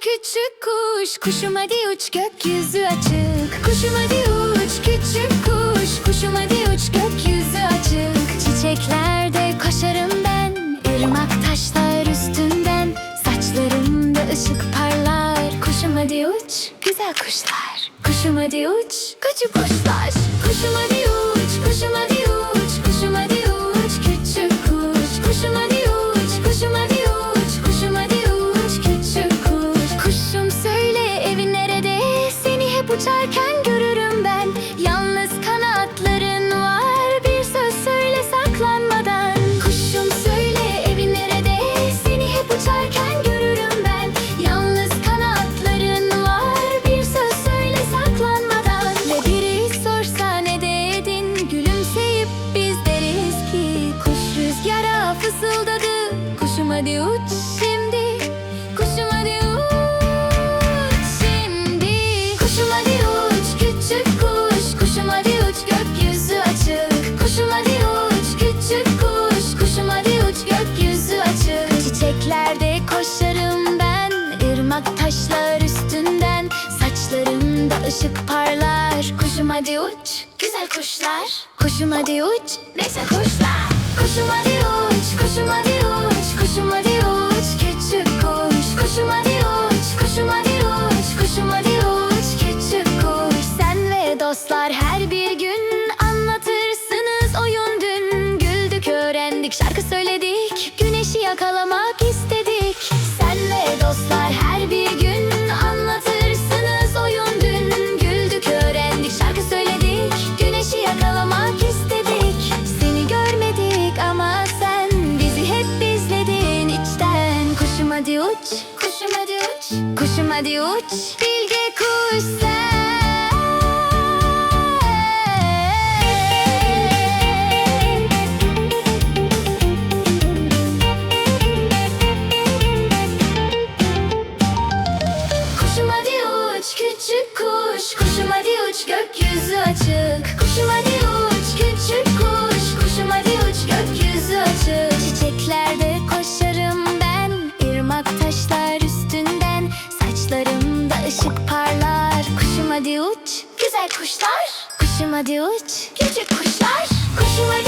küçük kuş. Kuşum hadi uç gökyüzü açık. Kuşum hadi uç küçük kuş. Kuşum hadi uç gökyüzü açık. Çiçeklerde koşarım ben. Irmak taşlar üstünden. Saçlarımda ışık parlar. Kuşum hadi uç güzel kuşlar. Kuşum hadi uç küçük kuşlar. Kuşum hadi uç kuşum hadi uçarken görürüm ben. Yalnız kanatların var Bir söz söyle saklanmadan. Kuşum söyle evin nerede? Seni hep uçarken görürüm ben. Yalnız kanatların var Bir söz söyle saklanmadan. Ve biri sorsa ne dedin Gülümseyip biz deriz ki Kuş rüzgara fısıldadı. Kuşum hadi uç ışık parlar. Kuşum hadi uç güzel kuşlar. Kuşum hadi uç neyse kuşlar. Kuşum hadi uç kuşum hadi uç Kuşum hadi uç küçük kuş. Kuşum hadi uç kuşum hadi hadi uç. Kuşum hadi uç. Kuşum hadi uç. Bilge kuş sen. Kuşum hadi uç küçük kuş. Kuşum hadi uç gökyüzü açık. Kuşum hadi uç küçük kuş güzel kuşlar. Kuşum hadi uç. Küçük kuşlar. Kuşum hadi